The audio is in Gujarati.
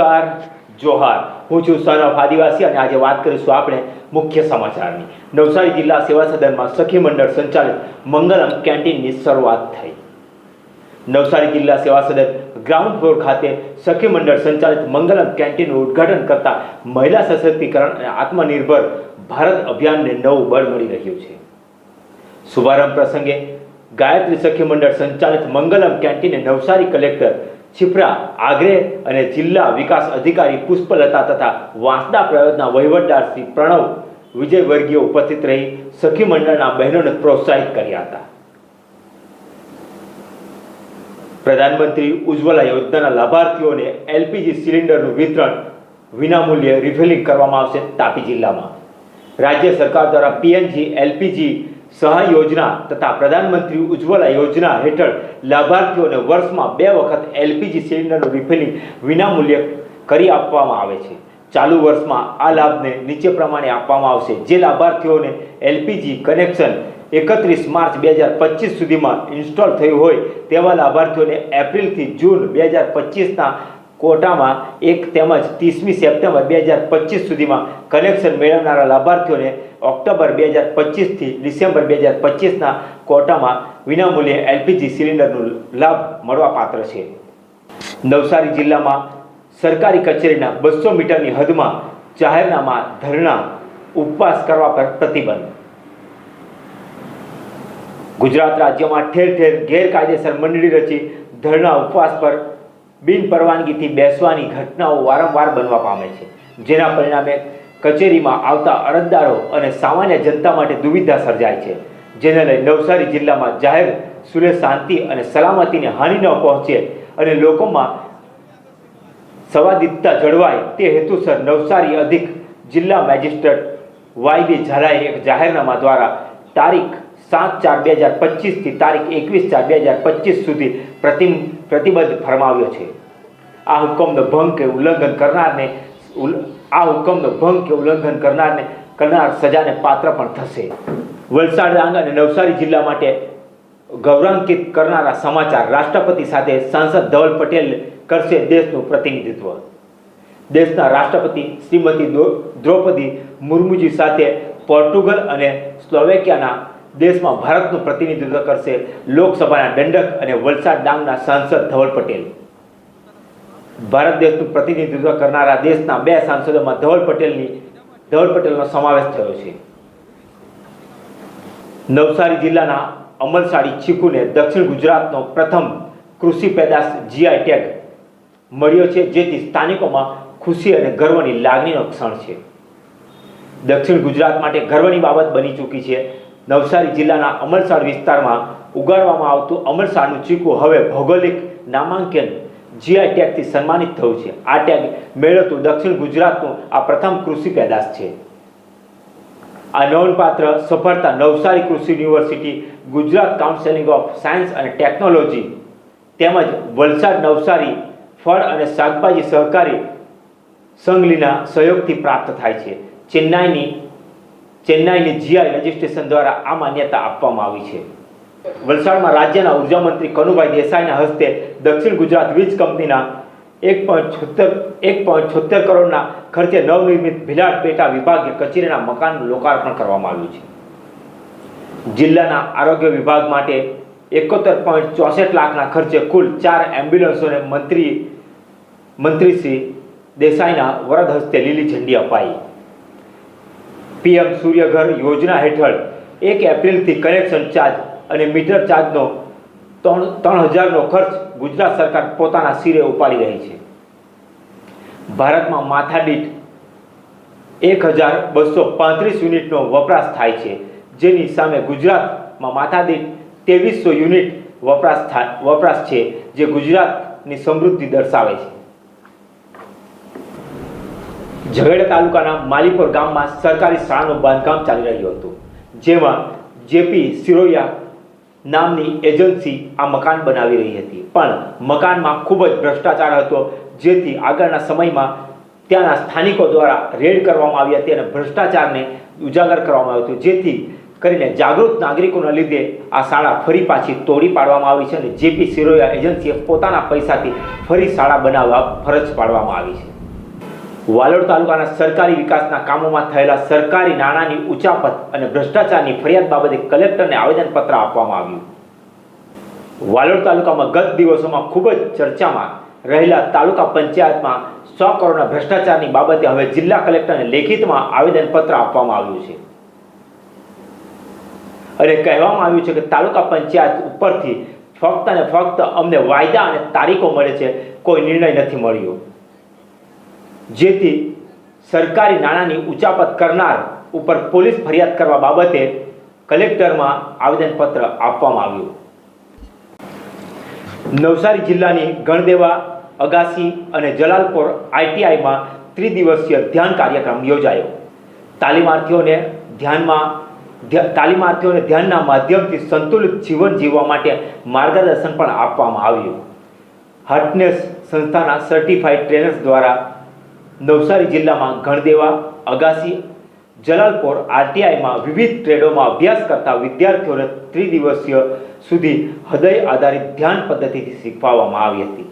નમસ્કાર, જોહાર. હું છું સન આદિવાસી અને આજે વાત કરીશું આપણે મુખ્ય સમાચારની. નવસારી જિલ્લા સેવા સદનમાં સખી મંડળ સંચાલિત મંગલમ કેન્ટીનની શરૂઆત થઈ. નવસારી જિલ્લા સેવા સદન ગ્રાઉન્ડ ફ્લોર ખાતે સખી મંડળ સંચાલિત મંગલમ કેન્ટીનનું ઉદ્ઘાટન કરતા મહિલા સશક્તિકરણ અને આત્મનિર્ભર ભારત અભિયાનને નવું બળ મળી રહ્યું છે. શુભારંભ પ્રસંગે ગાયત્રી સખી મંડળ સંચાલિત મંગલમ કેન્ટીને નવસારી કલેક્ટર છિપ્રા, આગ્રે અને જિલ્લા વિકાસ અધિકારી પુષ્પલતા તથા વાંસદા પ્રયોગના વહીવટદાર શ્રી પ્રણવ વિજય વર્ગીય ઉપસ્થિત રહી સખી મંડળના બહેનોને પ્રોત્સાહિત કર્યા હતા. પ્રધાનમંત્રી ઉજ્જવલા યોજનાના લાભાર્થીઓને એલપીજી સિલિન્ડરનું વિતરણ વિનામૂલ્યે રિફિલિંગ કરવામાં આવશે તાપી જિલ્લામાં. રાજ્ય સરકાર દ્વારા પીએનજી, એલપીજી સહાય યોજના તથા પ્રધાનમંત્રી ઉજ્જવલા યોજના હેઠળ લાભાર્થીઓને વર્ષમાં બે વખત એલપીજી સિલિન્ડરનું રિફિલિંગ વિનામૂલ્યે કરી આપવામાં આવે છે. ચાલુ વર્ષમાં આ લાભને નીચે પ્રમાણે આપવામાં આવશે. જે લાભાર્થીઓને એલપીજી કનેક્શન એકત્રીસ માર્ચ બે હજાર પચીસ સુધીમાં ઇન્સ્ટોલ થયું હોય તેવા લાભાર્થીઓને એપ્રિલથી જૂન બે હજાર પચીસના કોટામાં એક તેમજ ત્રીસમી સપ્ટેમ્બર બે હજાર પચીસ સુધીમાં કનેક્શન મેળવનારા લાભાર્થીઓને ઓક્ટોબર બે હજાર પચીસથી ડિસેમ્બર બે હજાર પચીસના કોટામાં વિનામૂલ્યે એલપીજી સિલિન્ડરનો લાભ મળવાપાત્ર છે. નવસારી જિલ્લામાં સરકારી કચેરીના બસો મીટરની હદમાં જાહેરનામા ધરણા ઉપવાસ કરવા પર પ્રતિબંધ. ગુજરાત રાજ્યમાં ઠેર ઠેર ગેરકાયદેસર મંડળી રચી ધરણા ઉપવાસ પર બિન પરવાનગીથી બેસવાની ઘટનાઓ વારંવાર બનવા પામે છે. જેના પરિણામે કચેરીમાં આવતા અરજદારો અને સામાન્ય જનતા માટે દુવિધા સર્જાય છે. જેને લઈ નવસારી જિલ્લામાં જાહેર સુલે શાંતિ અને સલામતીને હાનિ ન પહોંચે અને લોકોમાં સંવાદિતતા જળવાય તે હેતુસર નવસારી અધિક જિલ્લા મેજિસ્ટ્રેટ વાયબી ઝાલાએ એક જાહેરનામા દ્વારા તારીખ સાત ચાર બે હજાર પચીસથી તારીખ એકવીસ ચાર બે હજાર પચીસ સુધી પ્રતિ પ્રતિબદ્ધ ફરમાવ્યો છે. આ હુકમનો ભંગ કે ઉલ્લંઘન કરનારને આ હુકમનો ભંગ કે ઉલ્લંઘન કરનારને કરનાર સજાને પાત્ર પણ થશે. વલસાડ ડાંગ અને નવસારી જિલ્લા માટે ગૌરવાંકિત કરનારા સમાચાર રાષ્ટ્રપતિ સાથે સાંસદ ધવલ પટેલ કરશે દેશનું પ્રતિનિધિત્વ. દેશના રાષ્ટ્રપતિ શ્રીમતી દ્રૌપદી મુર્મુજી સાથે પોર્ટુગલ અને સ્લોવેકિયાના દેશમાં ભારતનું પ્રતિનિધિત્વ કરશે લોકસભાના દંડક અને વલસાડ ડાંગના સાંસદ ધવલ પટેલ. ભારત દેશનું પ્રતિનિધિત્વ કરનારા દેશના બે સાંસદોમાં ધવલ પટેલની, ધવલ પટેલનો સમાવેશ થયો છે. નવસારી જિલ્લાના અમલસાડી ચીકુને દક્ષિણ ગુજરાતનો પ્રથમ કૃષિ પેદાશ જીઆઈ ટેગ મળ્યો છે, જેથી સ્થાનિકોમાં ખુશી અને ગર્વની લાગણીનો ક્ષણ છે. દક્ષિણ ગુજરાત માટે ગર્વની બાબત બની ચૂકી છે. નવસારી જિલ્લાના અમલસાડ વિસ્તારમાં ઉગાડવામાં આવતું અમલસાડનું ચીકુ હવે ભૌગોલિક નામાંકન જીઆઈ ટેગથી સન્માનિત થયું છે. આ ટેગ મેળવતું દક્ષિણ ગુજરાતનું આ પ્રથમ કૃષિ પેદાશ છે. આ નોંધપાત્ર સફળતા Navsari Krishi university, Gujarat counselling of science અને ટેકનોલોજી તેમજ વલસાડ નવસારી ફળ અને શાકભાજી સહકારી સંઘલીના સહયોગથી પ્રાપ્ત થાય છે. ચેન્નાઈની ચેન્નાઈની જીઆઈ રજિસ્ટ્રેશન દ્વારા આ માન્યતા આપવામાં આવી છે. વલસાડમાં રાજ્યના ઊર્જા મંત્રી કનુભાઈ દેસાઈના હસ્તે દક્ષિણ ગુજરાત વીજ કંપનીના એક પોઈન્ટ છોતેર, એક પોઈન્ટ છોતેર કરોડના ખર્ચે નવનિર્મિત ભિલાડ પેટા વિભાગીય કચેરીના મકાનનું લોકાર્પણ કરવામાં આવ્યું છે. જિલ્લાના આરોગ્ય વિભાગ માટે એકોતેર પોઈન્ટ ચોસઠ લાખના ખર્ચે કુલ ચાર એમ્બ્યુલન્સોને મંત્રી મંત્રી શ્રી દેસાઈના વરદ હસ્તે લીલી ઝંડી અપાઈ. પીએમ સૂર્યઘર યોજના હેઠળ એક એપ્રિલથી કનેક્શન ચાર્જ અને મીટર ચાર્જનો ત્રણ ત્રણ હજારનો ખર્ચ ગુજરાત સરકાર પોતાના સિરે ઉપાડી રહી છે. ભારતમાં માથાદીઠ એક હજાર બસો પાંત્રીસ યુનિટનો વપરાશ થાય છે. જેની સામે ગુજરાતમાં માથાદીઠ ત્રેવીસો યુનિટ વપરાશ થાય વપરાશ છે જે ગુજરાતની સમૃદ્ધિ દર્શાવે છે. ઝઘડા તાલુકાના માલીપુર ગામમાં સરકારી શાળાનું બાંધકામ ચાલી રહ્યું હતું. જેમાં જેપી સિરોયા નામની એજન્સી આ મકાન બનાવી રહી હતી. પણ મકાનમાં ખૂબ જ ભ્રષ્ટાચાર હતો, જેથી આગળના સમયમાં ત્યાંના સ્થાનિકો દ્વારા રેડ કરવામાં આવી હતી અને ભ્રષ્ટાચારને ઉજાગર કરવામાં આવ્યું હતું. જેથી કરીને જાગૃત નાગરિકોના લીધે આ શાળા ફરી પાછી તોડી પાડવામાં આવી છે અને જેપી સિરોયા એજન્સીએ પોતાના પૈસાથી ફરી શાળા બનાવવા ફરજ પાડવામાં આવી છે. વાલોડ તાલુકાના સરકારી વિકાસના કામોમાં થયેલા સરકારી નાણાંની ઉચાપત અને ભ્રષ્ટાચારની ફરિયાદ બાબતે કલેક્ટરને આવેદનપત્ર આપવામાં આવ્યું. વાલોડ તાલુકામાં ગત દિવસોમાં ખૂબ જ ચર્ચામાં રહેલા તાલુકા પંચાયતમાં સો કરોડના ભ્રષ્ટાચારની બાબતે હવે જિલ્લા કલેક્ટરને લેખિતમાં આવેદનપત્ર આપવામાં આવ્યું છે. અને કહેવામાં આવ્યું છે કે તાલુકા પંચાયત ઉપરથી ફક્ત અને ફક્ત અમને વાયદા અને તારીખો મળે છે, કોઈ નિર્ણય નથી મળ્યો. જેથી સરકારી નાણાંની ઉચાપત કરનાર ઉપર પોલીસ ફરિયાદ કરવા બાબતે કલેક્ટરમાં આવેદનપત્ર આપવામાં આવ્યું. નવસારી જિલ્લાની ગણદેવા, અગાસી અને જલાલપોર આઈટીઆઈમાં ત્રિદિવસીય ધ્યાન કાર્યક્રમ યોજાયો. તાલીમાર્થીઓને ધ્યાનમાં તાલીમાર્થીઓને ધ્યાનના માધ્યમથી સંતુલિત જીવન જીવવા માટે માર્ગદર્શન પણ આપવામાં આવ્યું. હાર્ટનેસ સંસ્થાના સર્ટિફાઈડ ટ્રેનર્સ દ્વારા નવસારી જિલ્લામાં ગણદેવા, અગાસી, જલાલપોર, આરટીઆઈમાં વિવિધ ટ્રેડોમાં અભ્યાસ કરતા વિદ્યાર્થીઓને ત્રિદિવસીય સુધી હૃદય આધારિત ધ્યાન પદ્ધતિથી શીખવાડવામાં આવી હતી.